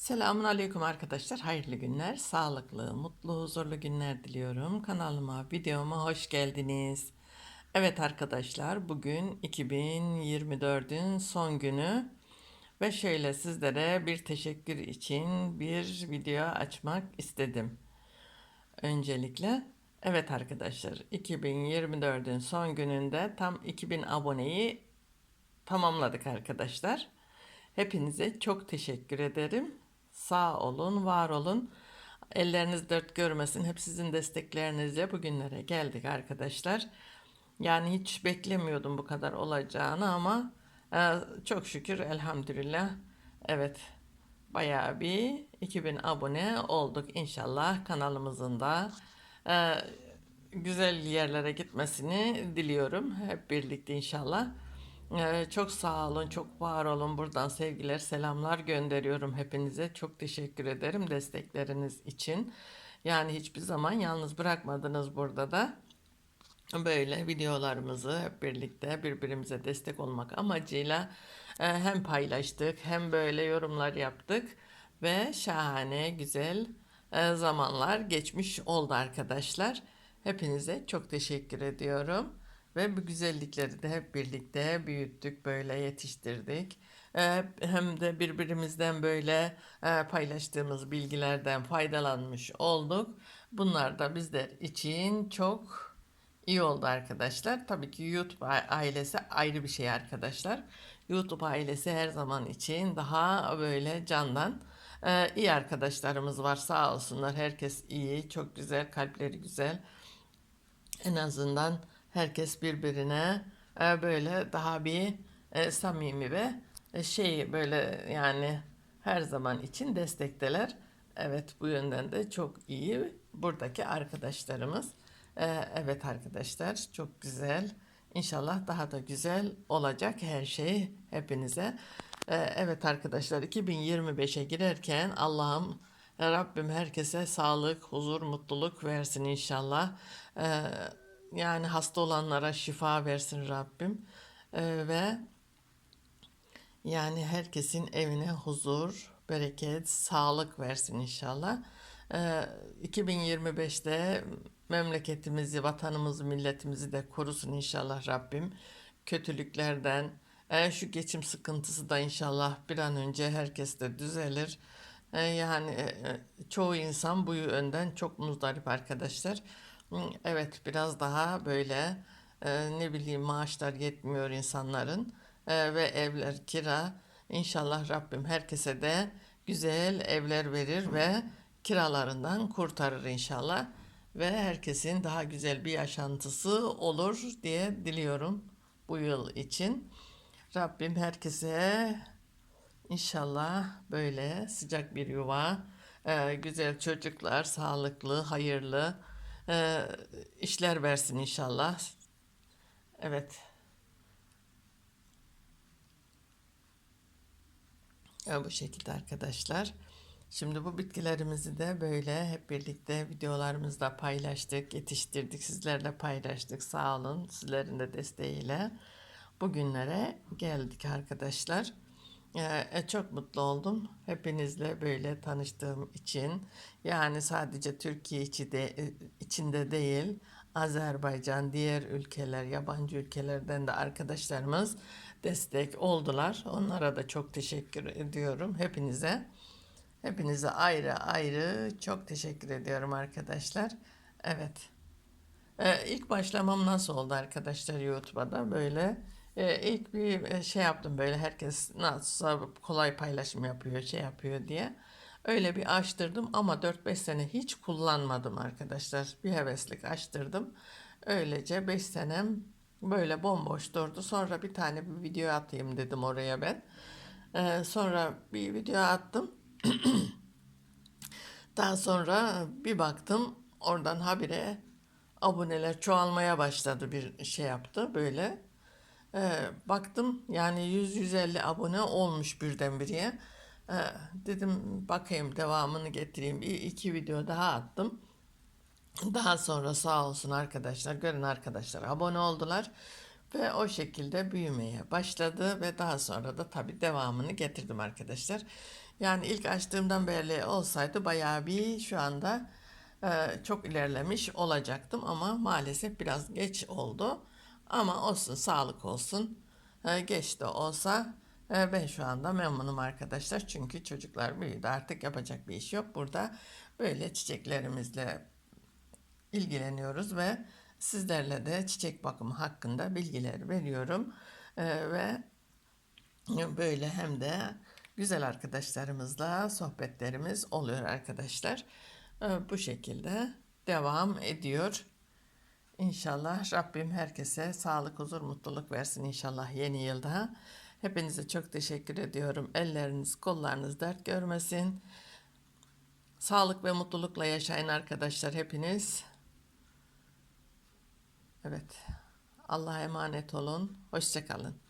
Selamun Aleyküm arkadaşlar. Hayırlı günler, sağlıklı, mutlu, huzurlu günler diliyorum. Kanalıma, videoma hoş geldiniz. Evet arkadaşlar, bugün 2024'ün son günü ve şöyle sizlere bir teşekkür için bir video açmak istedim. Öncelikle evet arkadaşlar 2024'ün son gününde tam 2000 aboneyi tamamladık arkadaşlar. Hepinize çok teşekkür ederim. Sağ olun, var olun. Elleriniz dört görmesin. Hep sizin desteklerinizle bugünlere geldik arkadaşlar. Yani hiç beklemiyordum bu kadar olacağını ama e, çok şükür elhamdülillah. Evet bayağı bir 2000 abone olduk inşallah kanalımızın da e, güzel yerlere gitmesini diliyorum. Hep birlikte inşallah. Ee, çok sağ olun, çok var olun. Buradan sevgiler, selamlar gönderiyorum hepinize. Çok teşekkür ederim destekleriniz için. Yani hiçbir zaman yalnız bırakmadınız burada da. Böyle videolarımızı hep birlikte birbirimize destek olmak amacıyla e, hem paylaştık hem böyle yorumlar yaptık ve şahane güzel e, zamanlar geçmiş oldu arkadaşlar. Hepinize çok teşekkür ediyorum. Ve bu güzellikleri de hep birlikte büyüttük, böyle yetiştirdik. Ee, hem de birbirimizden böyle e, paylaştığımız bilgilerden faydalanmış olduk. Bunlar da bizler için çok iyi oldu arkadaşlar. Tabii ki YouTube ailesi ayrı bir şey arkadaşlar. YouTube ailesi her zaman için daha böyle candan e, iyi arkadaşlarımız var sağ olsunlar. Herkes iyi, çok güzel, kalpleri güzel. En azından herkes birbirine e, böyle daha bir e, samimi ve e, şey böyle yani her zaman için destekteler. Evet bu yönden de çok iyi buradaki arkadaşlarımız. E, evet arkadaşlar çok güzel. İnşallah daha da güzel olacak her şey hepinize. E, evet arkadaşlar 2025'e girerken Allah'ım Rabbim herkese sağlık, huzur, mutluluk versin inşallah. Yani hasta olanlara şifa versin Rabbim. Ee, ve yani herkesin evine huzur, bereket, sağlık versin inşallah. Ee, 2025'te memleketimizi, vatanımızı, milletimizi de korusun inşallah Rabbim. Kötülüklerden, e, şu geçim sıkıntısı da inşallah bir an önce herkes de düzelir. E, yani e, e çoğu insan bu yönden çok muzdarip arkadaşlar. Evet biraz daha böyle e, ne bileyim maaşlar yetmiyor insanların e, ve evler kira. İnşallah Rabbim herkese de güzel evler verir ve kiralarından kurtarır inşallah. Ve herkesin daha güzel bir yaşantısı olur diye diliyorum bu yıl için. Rabbim herkese inşallah böyle sıcak bir yuva, e, güzel çocuklar, sağlıklı, hayırlı, e, işler versin inşallah. Evet. Ya bu şekilde arkadaşlar. Şimdi bu bitkilerimizi de böyle hep birlikte videolarımızda paylaştık, yetiştirdik, sizlerle paylaştık. Sağ olun sizlerin de desteğiyle. Bugünlere geldik arkadaşlar. Ee, çok mutlu oldum hepinizle böyle tanıştığım için. Yani sadece Türkiye içi de, e, içinde değil, Azerbaycan, diğer ülkeler, yabancı ülkelerden de arkadaşlarımız destek oldular. Onlara da çok teşekkür ediyorum hepinize. Hepinize ayrı ayrı çok teşekkür ediyorum arkadaşlar. Evet. Ee, ilk başlamam nasıl oldu arkadaşlar YouTube'a da böyle e, ilk bir e, şey yaptım böyle herkes nasılsa kolay paylaşım yapıyor şey yapıyor diye. Öyle bir açtırdım ama 4-5 sene hiç kullanmadım arkadaşlar. Bir heveslik açtırdım. Öylece 5 senem böyle bomboş durdu. Sonra bir tane bir video atayım dedim oraya ben. Ee, sonra bir video attım. Daha sonra bir baktım oradan habire aboneler çoğalmaya başladı bir şey yaptı böyle. Ee, baktım yani 100-150 abone olmuş birdenbire. Ee, dedim bakayım devamını getireyim. Bir iki video daha attım. Daha sonra sağ olsun arkadaşlar, görün arkadaşlar abone oldular. Ve o şekilde büyümeye başladı ve daha sonra da tabii devamını getirdim arkadaşlar. Yani ilk açtığımdan beri olsaydı bayağı bir şu anda e, çok ilerlemiş olacaktım ama maalesef biraz geç oldu. Ama olsun, sağlık olsun. E, geç de olsa e, ben şu anda memnunum arkadaşlar. Çünkü çocuklar büyüdü artık yapacak bir iş yok. Burada böyle çiçeklerimizle ilgileniyoruz ve sizlerle de çiçek bakımı hakkında bilgiler veriyorum. Ee, ve böyle hem de güzel arkadaşlarımızla sohbetlerimiz oluyor arkadaşlar. Ee, bu şekilde devam ediyor. İnşallah Rabbim herkese sağlık, huzur, mutluluk versin inşallah yeni yılda. Hepinize çok teşekkür ediyorum. Elleriniz, kollarınız dert görmesin. Sağlık ve mutlulukla yaşayın arkadaşlar hepiniz. Evet. Allah'a emanet olun. Hoşça kalın.